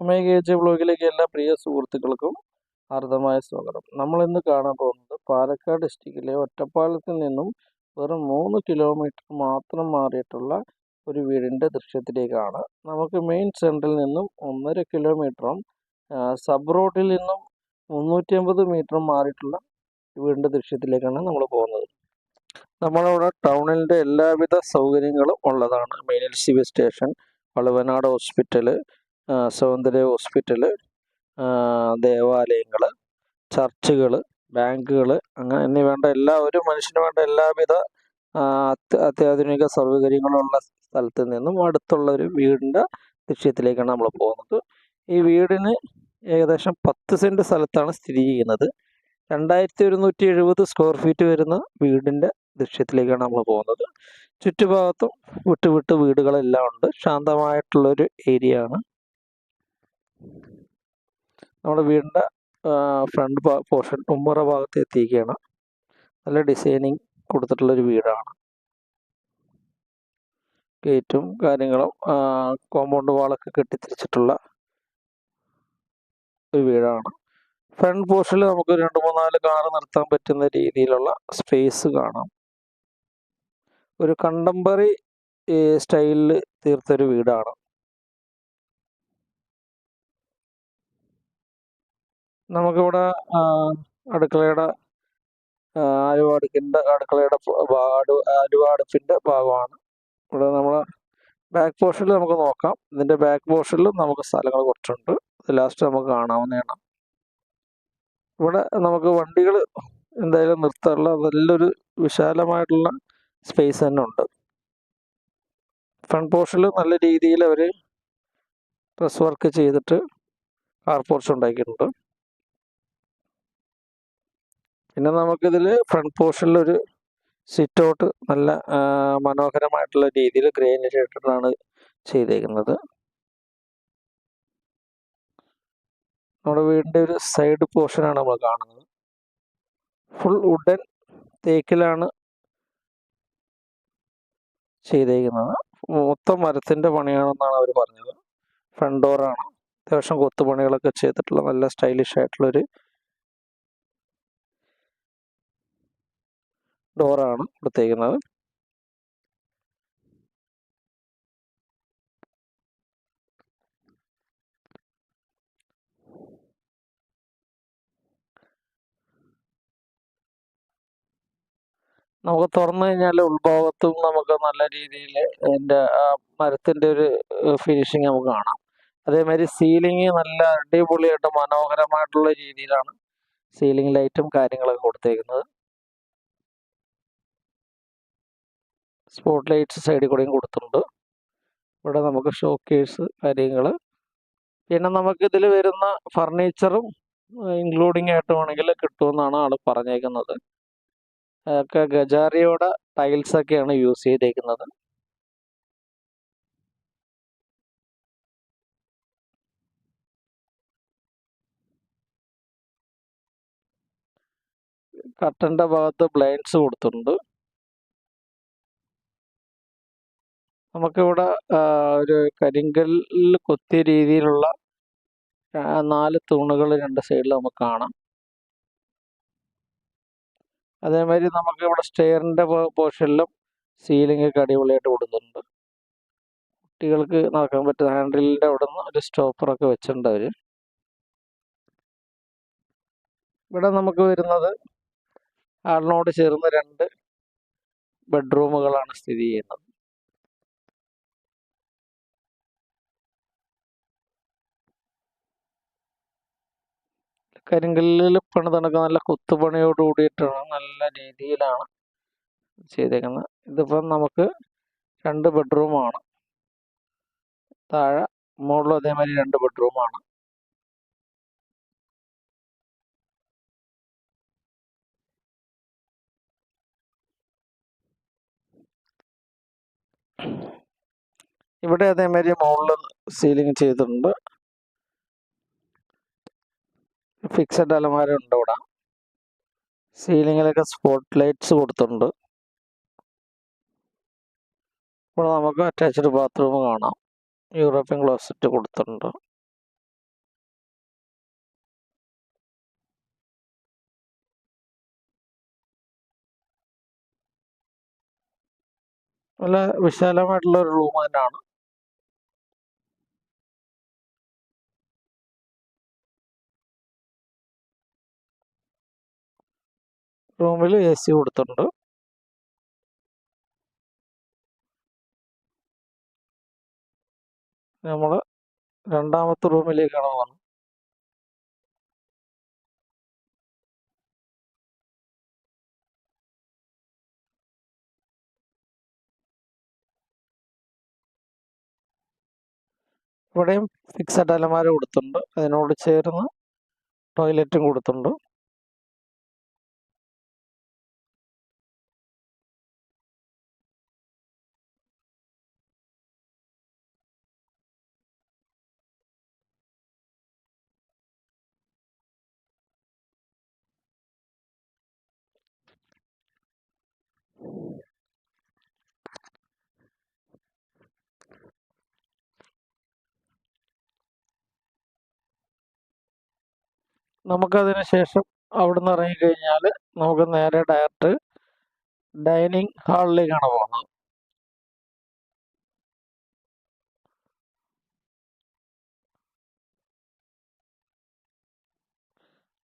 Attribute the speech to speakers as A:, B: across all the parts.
A: Omega H ബ്ലോഗിലേക്ക് എല്ലാ പ്രിയ സുഹൃത്തുക്കൾക്കും ഹാർദമായ സ്വാഗതം. നമ്മൾ ഇന്ന് കാണാൻ പോകുന്നത് പാലക്കാട് ഡിസ്ട്രിക്റ്റിലെ ഒറ്റപ്പാലത്തിൽ നിന്നും വെറും മൂന്ന് കിലോമീറ്റർ മാത്രം മാറിയിട്ടുള്ള ഒരു വീടിന്റെ ദൃശ്യത്തിലേക്കാണ്. നമുക്ക് മെയിൻ സെന്ററിൽ നിന്നും ഒന്നര കിലോമീറ്ററും സബ് റോഡിൽ നിന്നും മുന്നൂറ്റി അമ്പത് മീറ്ററും മാറിയിട്ടുള്ള വീടിന്റെ ദൃശ്യത്തിലേക്കാണ് നമ്മൾ പോകുന്നത്. നമ്മളവിടെ ടൗണിന്റെ എല്ലാവിധ സൗകര്യങ്ങളും ഉള്ളതാണ്. Main L C B station Valavanad hospital Soundarya hospital ദേവാലയങ്ങൾ ചർച്ചുകൾ ബാങ്കുകൾ അങ്ങനെ വേണ്ട എല്ലാ ഒരു മനുഷ്യന് വേണ്ട എല്ലാവിധ അത്യാധുനിക സൗകര്യങ്ങളുള്ള സ്ഥലത്ത് നിന്നും അടുത്തുള്ള ഒരു വീടിന്റെ ലക്ഷ്യത്തിലേക്കാണ് നമ്മൾ പോകുന്നത്. ഈ വീടിന് ഏകദേശം പത്ത് സെന്റ് സ്ഥലത്താണ് സ്ഥിതി ചെയ്യുന്നത്. രണ്ടായിരത്തി ഒരുന്നൂറ്റി എഴുപത് സ്ക്വയർ ഫീറ്റ് വരുന്ന വീടിന്റെ ദൃശ്യത്തിലേക്കാണ് നമ്മൾ പോകുന്നത്. ചുറ്റുഭാഗത്തും വിട്ടുവിട്ട് വിട്ട് വീടുകളെല്ലാം ഉണ്ട്. ശാന്തമായിട്ടുള്ളൊരു ഏരിയ ആണ് നമ്മുടെ വീടിന്റെ ഫ്രണ്ട് പോർഷൻ ഉമ്മറ ഭാഗത്ത് എത്തിയിരിക്കുകയാണ്. നല്ല ഡിസൈനിങ് കൊടുത്തിട്ടുള്ളൊരു വീടാണ്. ഗേറ്റും കാര്യങ്ങളും കോമ്പൗണ്ട് വാളൊക്കെ കെട്ടിത്തിരിച്ചിട്ടുള്ള ഒരു വീടാണ്. ഫ്രണ്ട് പോർഷനിൽ നമുക്ക് രണ്ട് മൂന്നാൽ കാറ് നിർത്താൻ പറ്റുന്ന രീതിയിലുള്ള സ്പേസ് കാണാം. ഒരു കണ്ടംപററി സ്റ്റൈലിൽ തീർത്തൊരു വീടാണ്. നമുക്കിവിടെ അടുക്കളയുടെ ആലുവാടുക്കിന്റെ അടുക്കളയുടെ ആലുവാടുപ്പിന്റെ ഭാഗമാണ്. ഇവിടെ നമ്മൾ ബാക്ക് പോർഷനിൽ നമുക്ക് നോക്കാം. ഇതിന്റെ ബാക്ക് പോർഷനിൽ നമുക്ക് സ്ഥലങ്ങൾ കുറച്ചുണ്ട്. ലാസ്റ്റ് നമുക്ക് കാണാവുന്നതാണ്. ഇവിടെ നമുക്ക് വണ്ടികൾ എന്തായാലും നിർത്താനുള്ള നല്ലൊരു വിശാലമായിട്ടുള്ള സ്പേസ് തന്നെ ഉണ്ട്. ഫ്രണ്ട് പോർഷനിൽ നല്ല രീതിയിൽ അവർ ഡ്രസ് വർക്ക് ചെയ്തിട്ട് കാർ പോർച്ച് ഉണ്ടാക്കിയിട്ടുണ്ട്. പിന്നെ നമുക്കിതിൽ ഫ്രണ്ട് പോർഷനിൽ ഒരു സിറ്റ് ഔട്ട് നല്ല മനോഹരമായിട്ടുള്ള രീതിയിൽ ഗ്രെയിനേജ് ഇട്ടിട്ടാണ് ചെയ്തേക്കുന്നത്. നമ്മുടെ വീടിന്റെ ഒരു സൈഡ് പോർഷനാണ് നമ്മൾ കാണുന്നത്. ഫുൾ വുഡൻ തേക്കിലാണ് ചെയ്തേക്കുന്നത്. മൊത്തം മരത്തിന്റെ പണിയാണെന്നാണ് അവർ പറഞ്ഞത്. ഫ്രണ്ട് ഡോറാണ് അത്യാവശ്യം കൊത്തുപണികളൊക്കെ ചെയ്തിട്ടുള്ള നല്ല സ്റ്റൈലിഷ് ആയിട്ടുള്ളൊരു ഡോറാണ് കൊടുത്തേക്കുന്നത്. നമുക്ക് തുറന്നു കഴിഞ്ഞാൽ ഉൾഭാഗത്തും നമുക്ക് നല്ല രീതിയിൽ അതിന്റെ ആ മരത്തിന്റെ ഒരു ഫിനിഷിങ് നമുക്ക് കാണാം. അതേമാതിരി സീലിംഗ് നല്ല അടിപൊളിയായിട്ട് മനോഹരമായിട്ടുള്ള രീതിയിലാണ് സീലിംഗ് ലൈറ്റും കാര്യങ്ങളൊക്കെ കൊടുത്തേക്കുന്നത്. സ്പോട്ട് ലൈറ്റ്സ് സൈഡിൽ കൂടെയും കൊടുത്തിട്ടുണ്ട്. ഇവിടെ നമുക്ക് ഷോക്കേഴ്സ് കാര്യങ്ങൾ പിന്നെ നമുക്ക് ഇതിൽ വരുന്ന ഫർണിച്ചറും ഇൻക്ലൂഡിങ് ആയിട്ട് വേണമെങ്കിൽ കിട്ടുമെന്നാണ് ആൾ പറഞ്ഞേക്കുന്നത്. ഒക്കെ ഗജാറിയോടെ ടൈൽസ് ഒക്കെയാണ് യൂസ് ചെയ്തേക്കുന്നത്. കട്ടന്റെ ഭാഗത്ത് ബ്ലൈൻഡ്സ് കൊടുത്തിട്ടുണ്ട്. നമുക്കിവിടെ ഒരു കരിങ്കല്ലിൽ കൊത്തിയ രീതിയിലുള്ള നാല് തൂണുകൾ രണ്ട് സൈഡിൽ നമുക്ക് കാണാം. അതേമാതിരി നമുക്ക് ഇവിടെ സ്റ്റെയറിന്റെ പോർഷനിലും സീലിംഗ് ഒക്കെ അടിപൊളിയായിട്ട് കൊടുക്കുന്നുണ്ട് കുട്ടികൾക്ക് നടക്കാൻ പറ്റുന്ന ഹാൻഡിലിന്റെ അവിടെ നിന്ന് ഒരു സ്റ്റോപ്പറൊക്കെ വെച്ചിട്ടുണ്ട് അവർ ഇവിടെ നമുക്ക് വരുന്നത് ആളിനോട് ചേർന്ന് രണ്ട് ബെഡ്റൂമുകളാണ് സ്ഥിതി ചെയ്യുന്നത്. കരിങ്കല്ലിൽ പണിതണക്ക് നല്ല കുത്തുപണിയോട് കൂടിയിട്ടാണ് നല്ല രീതിയിലാണ് ചെയ്തേക്കുന്നത്. ഇതിപ്പം നമുക്ക് രണ്ട് ബെഡ്റൂമാണ്. താഴെ മുകളിലും അതേമാതിരി രണ്ട് ബെഡ്റൂമാണ്. ഇവിടെ അതേമാതിരി മുകളിൽ സീലിംഗ് ചെയ്തിട്ടുണ്ട്. ഫിക്സഡ് അലമാര ഉണ്ട് ഇവിടെ സീലിങ്ങിലൊക്കെ സ്പോട്ട് ലൈറ്റ്സ് കൊടുത്തിട്ടുണ്ട്. ഇവിടെ നമുക്ക് അറ്റാച്ച്ഡ് ബാത്റൂം കാണാം. യൂറോപ്യൻ ക്ലോസറ്റ് കൊടുത്തിട്ടുണ്ട്. നല്ല വിശാലമായിട്ടുള്ള ഒരു റൂം തന്നെയാണ്. റൂമിൽ എ സി കൊടുത്തിട്ടുണ്ട്. നമ്മൾ രണ്ടാമത്തെ റൂമിലേക്കാണ് പോകുന്നത് ഇവിടെയും ഫിക്സഡ് അലമാര കൊടുത്തിട്ടുണ്ട്. അതിനോട് ചേർന്ന് ടോയ്ലറ്റും കൊടുത്തിട്ടുണ്ട്. നമുക്കതിന് ശേഷം അവിടുന്ന് ഇറങ്ങിക്കഴിഞ്ഞാൽ നമുക്ക് നേരെ ഡയറക്റ്റ് ഡൈനിങ് ഹാളിലേക്കാണ് പോകുന്നത്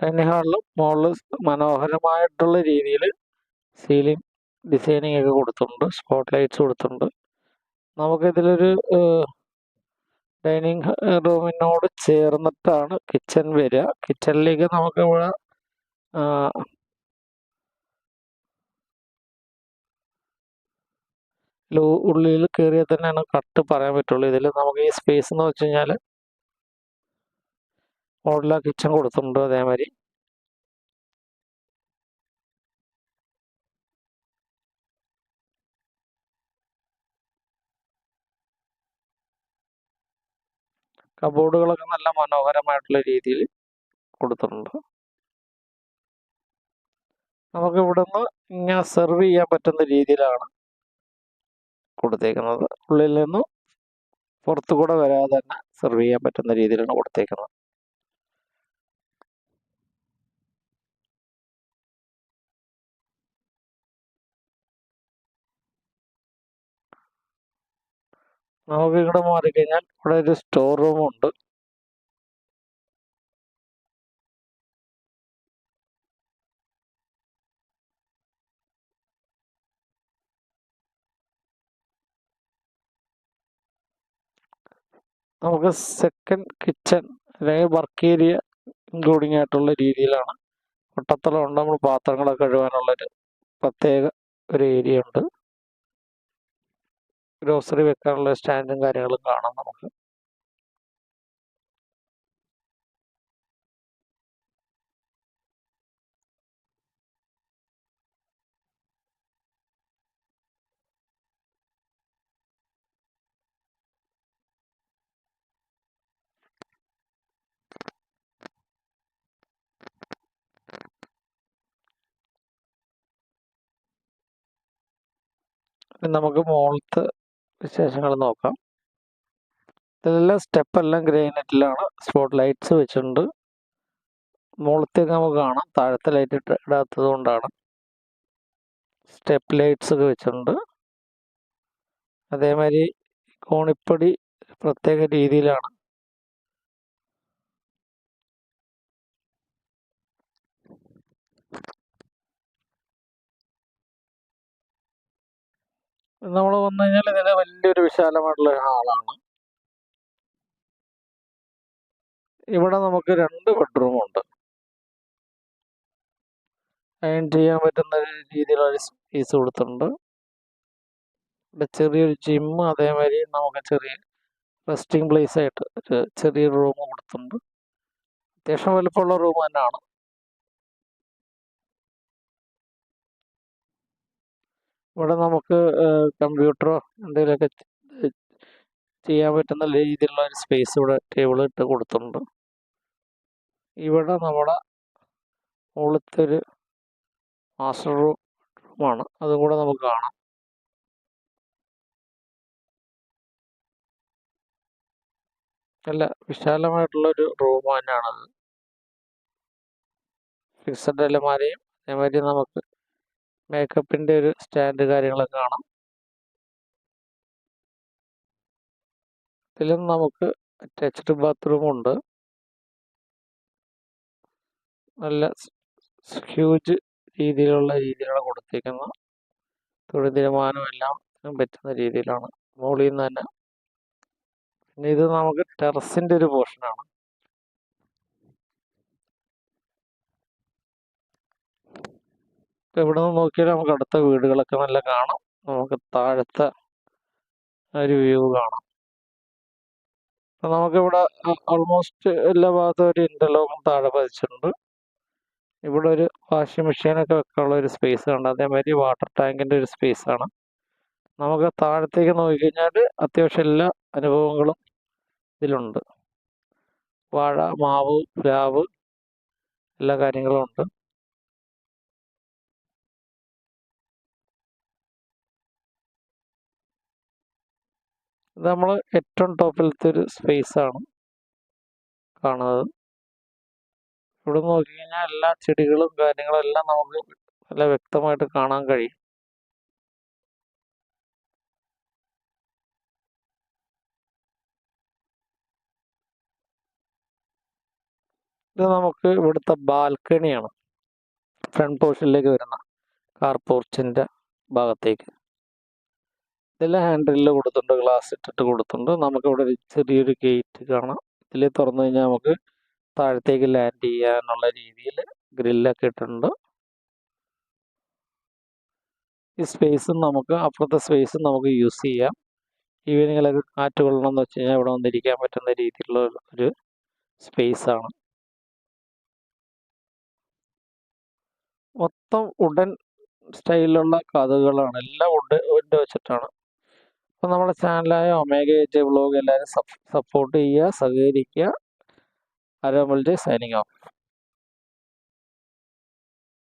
A: ഡൈനിങ് ഹാളിൽ മുകളിൽ മനോഹരമായിട്ടുള്ള രീതിയിൽ സീലിംഗ് ഡിസൈനിങ് ഒക്കെ കൊടുത്തിട്ടുണ്ട് സ്പോട്ട് ലൈറ്റ്സ് കൊടുത്തിട്ടുണ്ട്. നമുക്കിതിലൊരു ഡൈനിങ് റൂമിനോട് ചേർന്നിട്ടാണ് കിച്ചൺ വരിക. കിച്ചണിലേക്ക് നമുക്ക് ഇവിടെ ഉള്ളിൽ കയറിയാൽ തന്നെയാണ് കട്ട് പറയാൻ പറ്റുള്ളൂ. ഇതിൽ നമുക്ക് ഈ സ്പേസ് എന്ന് വെച്ച് കഴിഞ്ഞാൽ മോഡലാ കിച്ചൺ കൊടുത്തിട്ടുണ്ട് അതേമാതിരി. കബോർഡുകളൊക്കെ നല്ല മനോഹരമായിട്ടുള്ള രീതിയിൽ കൊടുത്തിട്ടുണ്ട്. നമുക്ക് ഇവിടുന്ന് ഇങ്ങനെ സെർവ് ചെയ്യാൻ പറ്റുന്ന രീതിയിലാണ് കൊടുത്തേക്കുന്നത്. ഉള്ളിൽ നിന്നും പുറത്തു കൂടെ വരാതെ തന്നെ സെർവ് ചെയ്യാൻ പറ്റുന്ന രീതിയിലാണ് കൊടുത്തേക്കുന്നത്. നമുക്ക് ഇവിടെ മാറിക്കഴിഞ്ഞാൽ ഇവിടെ ഒരു സ്റ്റോർ റൂം ഉണ്ട്. നമുക്ക് സെക്കൻഡ് കിച്ചൺ അല്ലെങ്കിൽ വർക്ക് ഏരിയ ഇൻക്ലൂഡിങ് ആയിട്ടുള്ള രീതിയിലാണ്. ഒട്ടത്തോളം ഉണ്ട്. നമ്മൾ പാത്രങ്ങളൊക്കെ കഴുകാനുള്ളൊരു പ്രത്യേക ഒരു ഏരിയ ഉണ്ട്. ഗ്രോസറി വെക്കാനുള്ള സ്റ്റാൻഡും കാര്യങ്ങളും കാണാം നമുക്ക്. നമുക്ക് മുകളിലത്തെ വിശേഷങ്ങൾ നോക്കാം. ഇതിലെല്ലാം സ്റ്റെപ്പെല്ലാം ഗ്രാനൈറ്റിലാണ്. സ്പോട്ട് ലൈറ്റ്സ് വെച്ചിട്ടുണ്ട്. മുകളിലത്തേക്ക് നമുക്ക് കാണാം. താഴത്തെ ലൈറ്റ് ഇടാത്തത് കൊണ്ടാണ്. സ്റ്റെപ്പ് ലൈറ്റ്സ് ഒക്കെ വെച്ചിട്ടുണ്ട്. അതേമാതിരി കോണിപ്പടി പ്രത്യേക രീതിയിലാണ്. നമ്മൾ വന്നു കഴിഞ്ഞാൽ ഇതിന് വലിയൊരു വിശാലമായിട്ടുള്ള ഹാളാണ് ഇവിടെ നമുക്ക് രണ്ട് ബെഡ്റൂം ഉണ്ട്. അയൺ ചെയ്യാൻ പറ്റുന്ന രീതിയിലുള്ള സ്പേസ് കൊടുത്തിട്ടുണ്ട്. ഇവിടെ ചെറിയൊരു ജിം അതേമാതിരി നമുക്ക് ചെറിയ റെസ്റ്റിംഗ് പ്ലേസ് ആയിട്ട് ഒരു ചെറിയൊരു റൂം കൊടുത്തിട്ടുണ്ട്. അത്യാവശ്യം വലുപ്പമുള്ള റൂം തന്നെയാണ്. ഇവിടെ നമുക്ക് കമ്പ്യൂട്ടറോ എന്തെങ്കിലുമൊക്കെ ചെയ്യാൻ പറ്റുന്ന രീതിയിലുള്ള ഒരു സ്പേസ് ഇവിടെ ടേബിൾ ഇട്ട് കൊടുത്തിട്ടുണ്ട്. ഇവിടെ നമ്മുടെ മുകളിലത്തെ ഒരു മാസ്റ്റർ റൂം റൂമാണ്. അതും കൂടെ നമുക്ക് കാണാം. നല്ല വിശാലമായിട്ടുള്ളൊരു റൂം തന്നെയാണത്. ഫിക്സഡ് അലമാരയും അതേമാതിരി നമുക്ക് മേക്കപ്പിന്റെ ഒരു സ്റ്റാൻഡ് കാര്യങ്ങളൊക്കെ കാണാം. ഇതിലും നമുക്ക് അറ്റാച്ച്ഡ് ബാത്റൂം ഉണ്ട്. നല്ല ഹ്യൂജ് രീതിയിലുള്ള രീതിയിലാണ് കൊടുത്തേക്കുന്നത്. തൊഴിൽ തീരുമാനം എല്ലാം പറ്റുന്ന രീതിയിലാണ്. മുകളിൽ നിന്ന് തന്നെ. പിന്നെ ഇത് നമുക്ക് ടെറസിന്റെ ഒരു പോർഷനാണ് ഇവിടെ നിന്ന് നോക്കിയാൽ നമുക്ക് അടുത്ത വീടുകളൊക്കെ നല്ല കാണാം. നമുക്ക് താഴത്തെ ഒരു വ്യൂ കാണാം. നമുക്കിവിടെ ഓൾമോസ്റ്റ് എല്ലാ ഭാഗത്തും ഒരു ഇന്റർലോക്കും താഴെ പതിച്ചിട്ടുണ്ട്. ഇവിടെ ഒരു വാഷിംഗ് മെഷീനൊക്കെ വെക്കാനുള്ള ഒരു സ്പേസ് ഉണ്ട് അതേമാതിരി വാട്ടർ ടാങ്കിന്റെ ഒരു സ്പേസ് ആണ്. നമുക്ക് താഴത്തേക്ക് നോക്കിക്കഴിഞ്ഞാൽ അത്യാവശ്യം എല്ലാ അനുഭവങ്ങളും ഇതിലുണ്ട്. വാഴ മാവ് പ്ലാവ് എല്ലാ കാര്യങ്ങളും ഉണ്ട്. ഇത് നമ്മൾ ഏറ്റവും ടോപ്പിലത്തെ ഒരു സ്പേസ് ആണ് കാണുന്നത്. ഇവിടെ നോക്കി കഴിഞ്ഞാൽ എല്ലാ ചെടികളും കാര്യങ്ങളും എല്ലാം നമുക്ക് നല്ല വ്യക്തമായിട്ട് കാണാൻ കഴിയും. ഇത് നമുക്ക് ഇവിടുത്തെ ബാൽക്കണിയാണ്. ഫ്രണ്ട് പോർഷനിലേക്ക് വരുന്ന കാർ പോർച്ചിന്റെ ഭാഗത്തേക്ക്. ഇതിൽ ഹാൻഡിലിൽ കൊടുത്തിട്ടുണ്ട് ഗ്ലാസ് ഇട്ടിട്ട് കൊടുത്തിട്ടുണ്ട്. നമുക്കിവിടെ ഒരു ചെറിയൊരു ഗേറ്റ് കാണാം. ഇതിൽ തുറന്നു കഴിഞ്ഞാൽ നമുക്ക് താഴത്തേക്ക് ലാൻഡ് ചെയ്യാനുള്ള രീതിയിൽ ഗ്രില്ലൊക്കെ ഇട്ടിട്ടുണ്ട്. ഈ സ്പേസും നമുക്ക് അപ്പുറത്തെ സ്പേസും നമുക്ക് യൂസ് ചെയ്യാം. ഈവനിങ്ങിലൊക്കെ കാറ്റ് കൊള്ളണം എന്ന് വെച്ച് കഴിഞ്ഞാൽ ഇവിടെ വന്നിരിക്കാൻ പറ്റുന്ന രീതിയിലുള്ള ഒരു സ്പേസാണ് മൊത്തം ഉടൻ സ്റ്റൈലിലുള്ള കഥകളാണ്. എല്ലാം ഉണ്ട് ഉണ്ട് വെച്ചിട്ടാണ്. അപ്പോൾ നമ്മുടെ ചാനലായ ഒമേഗ എച്ച് വ്ളോഗ് എല്ലാവരും സപ്പോർട്ട് ചെയ്യുക സഹകരിക്കുക. Aromal J signing off